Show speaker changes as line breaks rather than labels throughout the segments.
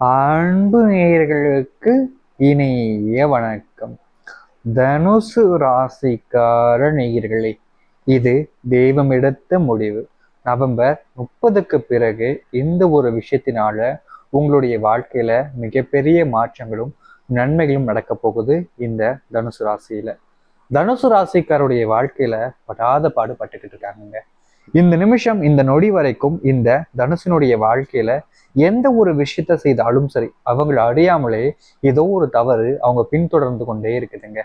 அன்பு நேயர்களுக்கு இனிய வணக்கம். தனுசு ராசிக்கார நேயர்களே இது தெய்வம் எடுத்த முடிவு. நவம்பர் முப்பதுக்கு பிறகு இந்த ஒரு விஷயத்தினால உங்களுடைய வாழ்க்கையில மிகப்பெரிய மாற்றங்களும் நன்மைகளும் நடக்க போகுது இந்த தனுசு ராசியில. தனுசு ராசிக்காருடைய வாழ்க்கையில படாத பாடு பட்டுக்கிட்டு இருக்காங்க இந்த நிமிஷம் இந்த நொடி வரைக்கும் இந்த தனுசனுடைய வாழ்க்கையில எந்த ஒரு விஷயத்த செய்தாலும் சரி அவங்கள அறியாமலே ஏதோ ஒரு தவறு அவங்க பின்தொடர்ந்து கொண்டே இருக்குதுங்க.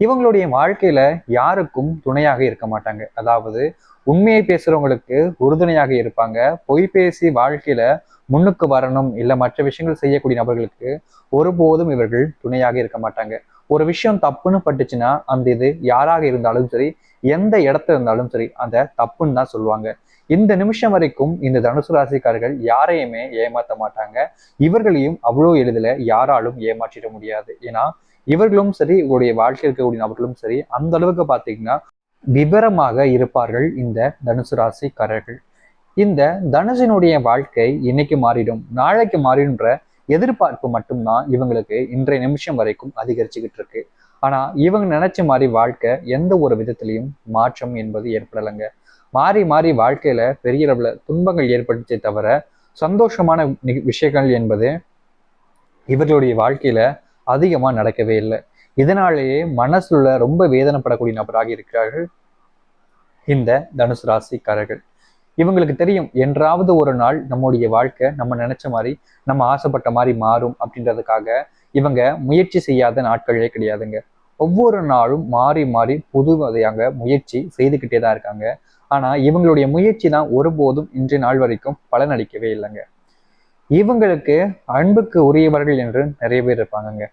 இவங்களுடைய வாழ்க்கையில யாருக்கும் துணையாக இருக்க மாட்டாங்க. அதாவது உண்மையை பேசுறவங்களுக்கு உறுதுணையாக இருப்பாங்க. பொய் பேசி வாழ்க்கையில முன்னுக்கு வரணும் இல்ல மற்ற விஷயங்கள் செய்யக்கூடிய நபர்களுக்கு ஒருபோதும் இவர்கள் துணையாக இருக்க மாட்டாங்க. ஒரு விஷயம் தப்புன்னு பட்டுச்சுன்னா அந்த இது யாராக இருந்தாலும் சரி எந்த இடத்துல இருந்தாலும் சரி அந்த தப்புன்னு தான் சொல்லுவாங்க. இந்த நிமிஷம் வரைக்கும் இந்த தனுசு ராசிக்காரர்கள் யாரையுமே ஏமாற்ற மாட்டாங்க. இவர்களையும் அவ்வளோ எளிதில் யாராலும் ஏமாற்றிட முடியாது. ஏன்னா இவர்களும் சரி உங்களுடைய வாழ்க்கையில் இருக்கக்கூடிய நபர்களும் சரி அந்த அளவுக்கு பார்த்தீங்கன்னா விவரமாக இருப்பார்கள் இந்த தனுசு ராசிக்காரர்கள். இந்த தனுசினுடைய வாழ்க்கை இன்னைக்கு மாறிடும் நாளைக்கு மாறிடும்ன்ற எதிர்பார்ப்பு மட்டும்தான் இவங்களுக்கு இன்றைய நிமிஷம் வரைக்கும் அதிகரிச்சுக்கிட்டு இருக்கு. ஆனா இவங்க நினைச்ச மாதிரி வாழ்க்கை எந்த ஒரு விதத்திலையும் மாற்றம் என்பது ஏற்படலைங்க. மாறி மாறி வாழ்க்கையில பெரிய அளவுல துன்பங்கள் ஏற்பட்டுச்சே தவிர சந்தோஷமான விஷயங்கள் என்பது இவர்களுடைய வாழ்க்கையில அதிகமா நடக்கவே இல்லை. இதனாலேயே மனசுல ரொம்ப வேதனைப்படக்கூடிய நபராக இருக்கிறார்கள் இந்த தனுசு ராசிக்காரர்கள். இவங்களுக்கு தெரியும் என்றாவது ஒரு நாள் நம்முடைய வாழ்க்கை நம்ம நினைச்ச மாதிரி நம்ம ஆசைப்பட்ட மாதிரி மாறும் அப்படின்றதுக்காக இவங்க முயற்சி செய்யாத நாட்களே கிடையாதுங்க. ஒவ்வொரு நாளும் மாறி மாறி புது வகையாக முயற்சி செய்துக்கிட்டே தான் இருக்காங்க. ஆனா இவங்களுடைய முயற்சி தான் ஒருபோதும் இன்று நாள் வரைக்கும் பலனளிக்கவே இல்லைங்க. இவங்களுக்கு அன்புக்கு உரியவர்கள் என்று நிறைய பேர் இருப்பாங்கங்க.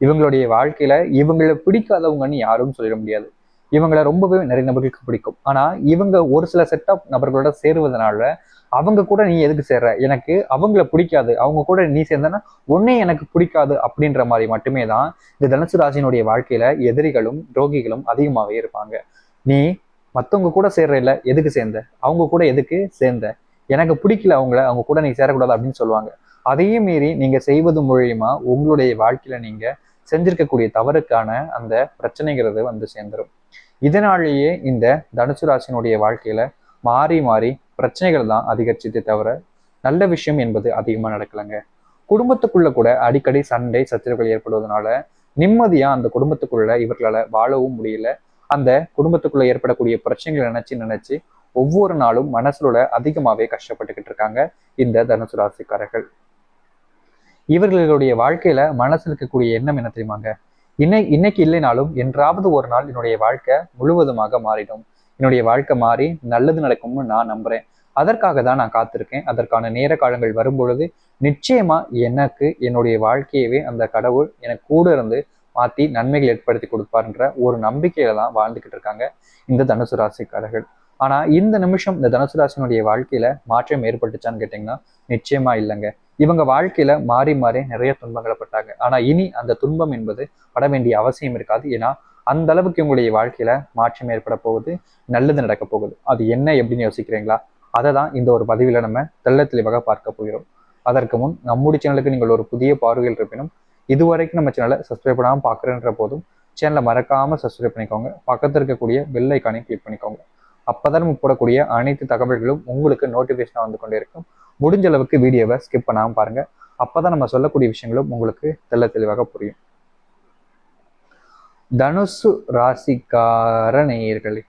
இவங்களுடைய வாழ்க்கையில இவங்களை பிடிக்காதவங்கன்னு யாரும் சொல்லிட முடியாது. இவங்களை ரொம்பவே நிறைய நபர்களுக்கு பிடிக்கும். ஆனா இவங்க ஒரு சில செட் ஆஃப் நபர்களோட சேருவதனால அவங்க கூட நீ எதுக்கு சேர்ற? எனக்கு அவங்கள பிடிக்காது. அவங்க கூட நீ சேர்ந்தனா உன்னே எனக்கு பிடிக்காது அப்படின்ற மாதிரி மட்டுமே தான் இந்த தனுசு ராசினுடைய வாழ்க்கையில எதிரிகளும் துரோகிகளும் அதிகமாகவே இருப்பாங்க. நீ மற்றவங்க கூட சேர்ற இல்லை எதுக்கு சேர்ந்த? அவங்க கூட எதுக்கு சேர்ந்த? எனக்கு பிடிக்கல அவங்கள அவங்க கூட நீ சேரக்கூடாது அப்படின்னு சொல்லுவாங்க. அதையும் மீறி நீங்க செய்வது மூலியமா உங்களுடைய வாழ்க்கையில நீங்க செஞ்சிருக்கக்கூடிய தவறுக்கான அந்த பிரச்சனைங்கிறது வந்து சேர்ந்துடும் இதனாலேயே இந்த தனுசு ராசினுடைய வாழ்க்கையில மாறி மாறி பிரச்சனைகள் தான் அதிகரிச்சதே தவிர நல்ல விஷயம் என்பது அதிகமா நடக்கலைங்க. குடும்பத்துக்குள்ள கூட அடிக்கடி சண்டை சச்சரவுகள் ஏற்படுவதனால நிம்மதியா அந்த குடும்பத்துக்குள்ள இவர்களால வாழவும் முடியல. அந்த குடும்பத்துக்குள்ள ஏற்படக்கூடிய பிரச்சனைகளை நினைச்சு நினைச்சு ஒவ்வொரு நாளும் மனசுல அதிகமாவே கஷ்டப்பட்டுக்கிட்டு இருக்காங்க இந்த தனுசு ராசிக்காரர்கள். இவர்களுடைய வாழ்க்கையில மனசுல இருக்கக்கூடிய எண்ணம் என்ன தெரியுமாங்க? இன்னை இன்னைக்கு இல்லைனாலும் என்றாவது ஒரு நாள் என்னுடைய வாழ்க்கை முழுவதுமாக மாறிடும். என்னுடைய வாழ்க்கை மாறி நல்லது நடக்கும்னு நான் நம்புறேன். அதற்காக தான் நான் காத்திருக்கேன். அதற்கான நேர காலங்கள் வரும்பொழுது நிச்சயமா எனக்கு என்னுடைய வாழ்க்கையவே அந்த கடவுள் எனக்கு கூட இருந்து மாத்தி நன்மைகள் ஏற்படுத்தி கொடுப்பாருன்ற ஒரு நம்பிக்கையில தான் வாழ்ந்துகிட்டு இருக்காங்க இந்த தனுசு ராசிக்காரர்கள். ஆனா இந்த நிமிஷம் இந்த தனுசு ராசினுடைய வாழ்க்கையில மாற்றம் ஏற்பட்டுச்சான்னு கேட்டீங்கன்னா நிச்சயமா இல்லைங்க. இவங்க வாழ்க்கையில மாறி மாறி நிறைய துன்பங்களை பட்டாங்க. ஆனா இனி அந்த துன்பம் என்பது பட வேண்டிய அவசியம் இருக்காது. ஏன்னா அந்த அளவுக்கு இவங்களுடைய வாழ்க்கையில மாற்றம் ஏற்பட போகுது நல்லது நடக்க போகுது. அது என்ன எப்படின்னு யோசிக்கிறீங்களா? அதை தான் இந்த ஒரு பதிவில் நம்ம தெள்ள தெளிவாக பார்க்க போகிறோம். அதற்கு முன் நம்முடைய சேனலுக்கு நீங்கள் ஒரு புதிய பார்வையில் இருப்பினும் இதுவரைக்கும் நம்ம சேனலை சப்ஸ்கிரைப் பண்ணாமல் பார்க்குறேன்ற போதும் சேனலை மறக்காமல் சப்ஸ்கிரைப் பண்ணிக்கோங்க. பக்கத்தில் இருக்கக்கூடிய பெல் ஐக்கானையும் கிளிக் பண்ணிக்கோங்க. அப்போதான் நம்ம போடக்கூடிய அனைத்து தகவல்களும் உங்களுக்கு நோட்டிஃபிகேஷனாக வந்து கொண்டே இருக்கும். முடிஞ்ச அளவுக்கு வீடியோவை ஸ்கிப் பண்ணாமல் பாருங்க. அப்பதான் நம்ம சொல்லக்கூடிய விஷயங்களும் உங்களுக்கு தெள்ள தெளிவாக புரியும். தனுசு ராசிக்கார நேயர்களே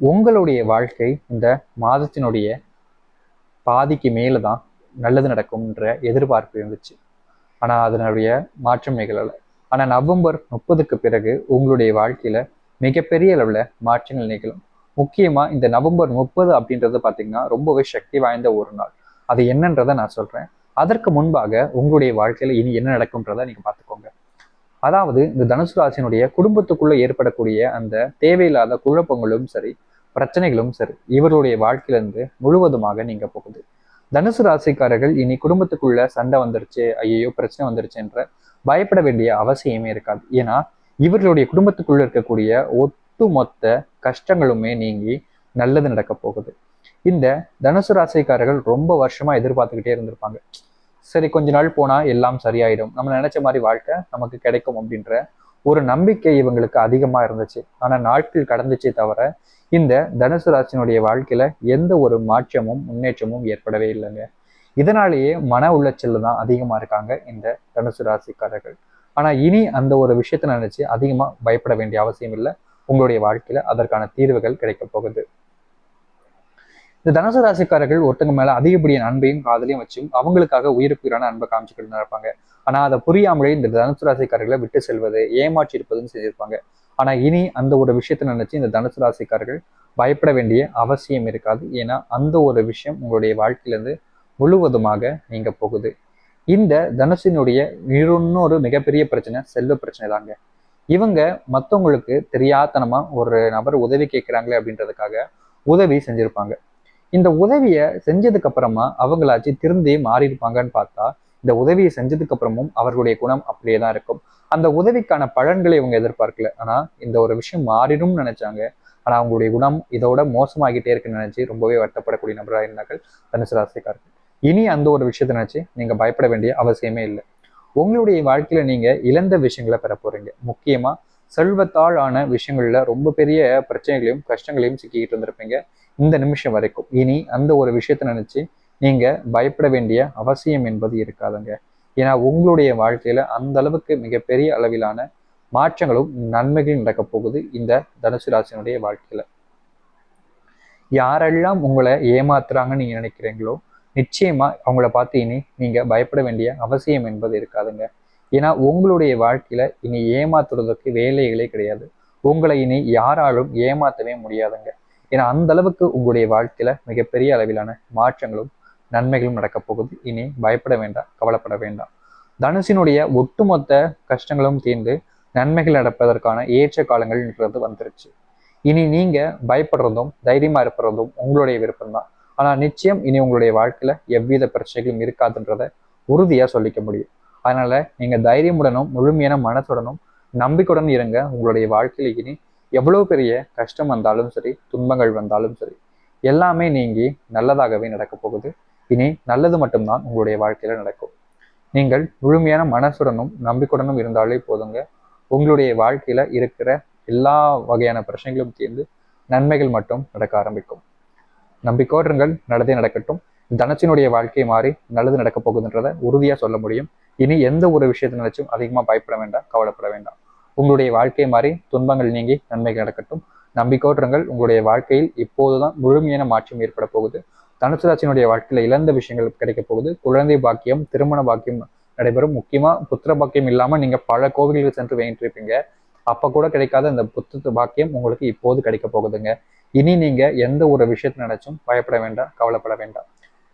உங்களுடைய வாழ்க்கை இந்த மாதத்தினுடைய பாதிக்கு மேலே தான் நல்லது நடக்கும்ன்ற எதிர்பார்ப்பு இருந்துச்சு. ஆனால் அதனுடைய மாற்றம் நிகழலை. ஆனால் நவம்பர் முப்பதுக்கு பிறகு உங்களுடைய வாழ்க்கையில மிகப்பெரிய அளவில் மாற்றங்கள் நிகழும். முக்கியமாக இந்த நவம்பர் முப்பது அப்படின்றது பார்த்தீங்கன்னா ரொம்பவே சக்தி வாய்ந்த ஒரு நாள். அது என்னன்றதை நான் சொல்கிறேன் அதற்கு முன்பாக உங்களுடைய வாழ்க்கையில் இனி என்ன நடக்கும்ன்றதை நீங்கள் பார்த்துக்கோங்க. அதாவது இந்த தனுசு ராசினுடைய குடும்பத்துக்குள்ளே ஏற்படக்கூடிய அந்த தேவையில்லாத குழப்பங்களும் சரி பிரச்சனைகளும் சரி இவருடைய வாழ்க்கையிலிருந்து முழுவதுமாக நீங்கள் போகுது. தனுசு ராசிக்காரர்கள் இனி குடும்பத்துக்குள்ள சண்டை வந்துருச்சு ஐயோ பிரச்சனை வந்துருச்சு என்ற பயப்பட வேண்டிய அவசியமே இருக்காது. ஏன்னா இவர்களுடைய குடும்பத்துக்குள்ள இருக்கக்கூடிய ஒட்டுமொத்த கஷ்டங்களுமே நீங்கி நல்லது நடக்க போகுது. இந்த தனுசு ராசிக்காரர்கள் ரொம்ப வருஷமா எதிர்பார்த்துக்கிட்டே இருந்திருப்பாங்க. சரி கொஞ்ச நாள் போனா எல்லாம் சரியாயிடும். நம்ம நினைச்ச மாதிரி வாழ்க்கை நமக்கு கிடைக்கும் அப்படின்ற ஒரு நம்பிக்கை இவங்களுக்கு அதிகமா இருந்துச்சு. ஆனா நாட்கள் கடந்துச்சே தவிர இந்த தனுசு ராசினுடைய வாழ்க்கையில எந்த ஒரு மாற்றமும் முன்னேற்றமும் ஏற்படவே இல்லைங்க. இதனாலேயே மன உளைச்சல் தான் அதிகமா இருக்காங்க இந்த தனுசு ராசிக்காரர்கள். ஆனா இனி அந்த ஒரு விஷயத்த நினைச்சு அதிகமா பயப்பட வேண்டிய அவசியம் இல்லை. உங்களுடைய வாழ்க்கையில அதற்கான தீர்வுகள் கிடைக்க போகுது. இந்த தனுசு ராசிக்காரர்கள் ஒருத்தங்க மேல அதிகப்படியான அன்பையும் காதலையும் வச்சும் அவங்களுக்காக உயிருக்குயிரான அன்பை காமிச்சுக்கிட்டு இருப்பாங்க. ஆனா அதை புரியாமலே இந்த தனுசு ராசிக்காரர்களை விட்டு செல்வது ஏமாற்றி இருப்பதுன்னு செஞ்சிருப்பாங்க. ஆனா இனி அந்த ஒரு விஷயத்தை நினைச்சு இந்த தனுசு ராசிக்காரர்கள் பயப்பட வேண்டிய அவசியம் இருக்காது. ஏன்னா அந்த ஒரு விஷயம் உங்களுடைய வாழ்க்கையிலிருந்து முழுவதுமாக நீங்க போகுது. இந்த தனுசினுடைய இன்னொரு மிகப்பெரிய பிரச்சனை செல்வ பிரச்சனை தாங்க இவங்க மற்றவங்களுக்கு தெரியாதனமா ஒரு நபர் உதவி கேட்குறாங்களே அப்படின்றதுக்காக உதவி செஞ்சிருப்பாங்க. இந்த உதவியை செஞ்சதுக்கு அப்புறமா அவங்களாச்சு திருந்தி மாறி இருப்பாங்கன்னு பார்த்தா இந்த உதவியை செஞ்சதுக்கு அப்புறமும் அவர்களுடைய குணம் அப்படியே தான் இருக்கும். அந்த உதவிக்கான பலன்களை இவங்க எதிர்பார்க்கல. ஆனா இந்த ஒரு விஷயம் மாறிடும்னு நினைச்சாங்க. ஆனா அவங்களுடைய குணம் இதோட மோசமாகிட்டே இருக்குன்னு நினைச்சு ரொம்பவே வருத்தப்படக்கூடிய நபராக இருந்தார்கள் தனுசு ராசிக்காரர்கள். இனி அந்த ஒரு விஷயத்தை நினைச்சு நீங்க பயப்பட வேண்டிய அவசியமே இல்லை. உங்களுடைய வாழ்க்கையில நீங்க இழந்த விஷயங்களை பெற போறீங்க. முக்கியமா செல்வத்தால் ஆன விஷயங்கள்ல ரொம்ப பெரிய பிரச்சனைகளையும் கஷ்டங்களையும் சிக்கிக்கிட்டு இருந்திருப்பீங்க இந்த நிமிஷம் வரைக்கும். இனி அந்த ஒரு விஷயத்தை நினைச்சு நீங்க பயப்பட வேண்டிய அவசியம் என்பது இருக்காதுங்க. ஏன்னா உங்களுடைய வாழ்க்கையில அந்த அளவுக்கு மிகப்பெரிய அளவிலான மாற்றங்களும் நன்மைகளும் நடக்க போகுது இந்த தனுசு ராசினுடைய வாழ்க்கையில. யாரெல்லாம் உங்களை ஏமாத்துறாங்கன்னு நீங்க நினைக்கிறீங்களோ நிச்சயமா அவங்கள பார்த்து இனி நீங்க பயப்பட வேண்டிய அவசியம் என்பது இருக்காதுங்க. ஏன்னா உங்களுடைய வாழ்க்கையில இனி ஏமாத்துறதுக்கு வேலைகளே கிடையாது. உங்களை இனி யாராலும் ஏமாத்தவே முடியாதுங்க. ஏன்னா அந்த அளவுக்கு உங்களுடைய வாழ்க்கையில மிகப்பெரிய அளவிலான மாற்றங்களும் நன்மைகளும் நடக்க போகுது. இனி பயப்பட வேண்டாம் கவலைப்பட வேண்டாம். தனுசினுடைய ஒட்டுமொத்த கஷ்டங்களும் தீர்ந்து நன்மைகள் நடப்பதற்கான ஏற்ற காலங்கள்ன்றது வந்துருச்சு. இனி நீங்க பயப்படுறதும் தைரியமா இருப்பதும் உங்களுடைய விருப்பம்தான். ஆனால் நிச்சயம் இனி உங்களுடைய வாழ்க்கையில் எவ்வித பிரச்சனைகளும் இருக்காதுன்றத உறுதியாக சொல்லிக்க முடியும். அதனால் நீங்கள் தைரியமுடனும் முழுமையான மனத்துடனும் நம்பிக்கையுடன் இருங்க. உங்களுடைய வாழ்க்கையில் இனி எவ்வளோ பெரிய கஷ்டம் வந்தாலும் சரி துன்பங்கள் வந்தாலும் சரி எல்லாமே நீங்கி நல்லதாகவே நடக்க போகுது. இனி நல்லது மட்டும்தான் உங்களுடைய வாழ்க்கையில் நடக்கும். நீங்கள் முழுமையான மனசுடனும் நம்பிக்கையுடனும் இருந்தாலே போதுங்க. உங்களுடைய வாழ்க்கையில் இருக்கிற எல்லா வகையான பிரச்சனைகளும் தீர்ந்து நன்மைகள் மட்டும் நடக்க ஆரம்பிக்கும். நம்பிக்கோடுங்கள் நல்லதே நடக்கட்டும். தனச்சினுடைய வாழ்க்கை மாறி நல்லது நடக்க போகுதுன்றத உறுதியா சொல்ல முடியும். இனி எந்த ஒரு விஷயத்தை நினைச்சும் அதிகமா பயப்பட வேண்டாம் கவலைப்பட வேண்டாம். உங்களுடைய வாழ்க்கை மாறி துன்பங்கள் நீங்கி நன்மைகள் நடக்கட்டும். நம்பிக்கோட்டுங்கள் உங்களுடைய வாழ்க்கையில் இப்போதுதான் முழுமையான மாற்றம் ஏற்பட போகுது. தனுசு ராசினுடைய வாழ்க்கையில இழந்த விஷயங்கள் கிடைக்க போகுது. குழந்தை பாக்கியம் திருமண பாக்கியம் நடைபெறும். முக்கியமா புத்திர பாக்கியம் இல்லாம நீங்க பல கோவில்கள் சென்று வேண்டியிருப்பீங்க. இருப்பீங்க அப்ப கூட கிடைக்காத இந்த புத்திர பாக்கியம் உங்களுக்கு இப்போது கிடைக்க போகுதுங்க. இனி நீங்கள் எந்த ஒரு விஷயத்தை நினைச்சும் பயப்பட வேண்டாம் கவலைப்பட வேண்டாம்.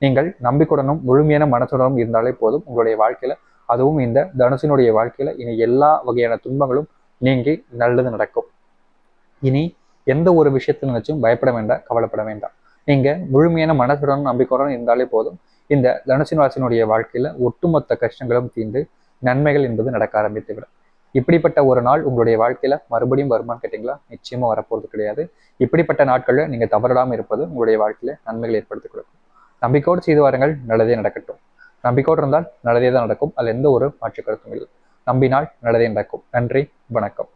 நீங்கள் நம்பிக்கையுடனும் முழுமையான மனசுடனும் இருந்தாலே போதும் உங்களுடைய வாழ்க்கையில். அதுவும் இந்த தனுசினுடைய வாழ்க்கையில் இனி எல்லா வகையான துன்பங்களும் நீங்கி நல்லது நடக்கும். இனி எந்த ஒரு விஷயத்தை நினைச்சும் பயப்பட வேண்டாம் கவலைப்பட வேண்டாம். நீங்கள் முழுமையான மனசுடனும் நம்பிக்கையுடன் இருந்தாலே போதும் இந்த தனுசின் ராசினுடைய வாழ்க்கையில ஒட்டுமொத்த கஷ்டங்களும் தீர்ந்து நன்மைகள் என்பது நடக்க ஆரம்பித்துவிடும். இப்படிப்பட்ட ஒரு நாள் உங்களுடைய வாழ்க்கையில மறுபடியும் வருமானு கேட்டீங்களா? நிச்சயமா வரப்போறது கிடையாது. இப்படிப்பட்ட நாட்கள்ல நீங்க தவறிடாம இருப்பது உங்களுடைய வாழ்க்கையில நன்மைகள் ஏற்படுத்தி கொடுக்கும். நம்பிக்கையோடு செய்து வாருங்கள் நல்லதே நடக்கட்டும். நம்பிக்கையோடு இருந்தால் நல்லதே தான் நடக்கும். அதில் எந்த ஒரு மாற்று கருத்தும் இல்லை. நம்பினால் நல்லதே நடக்கும். நன்றி வணக்கம்.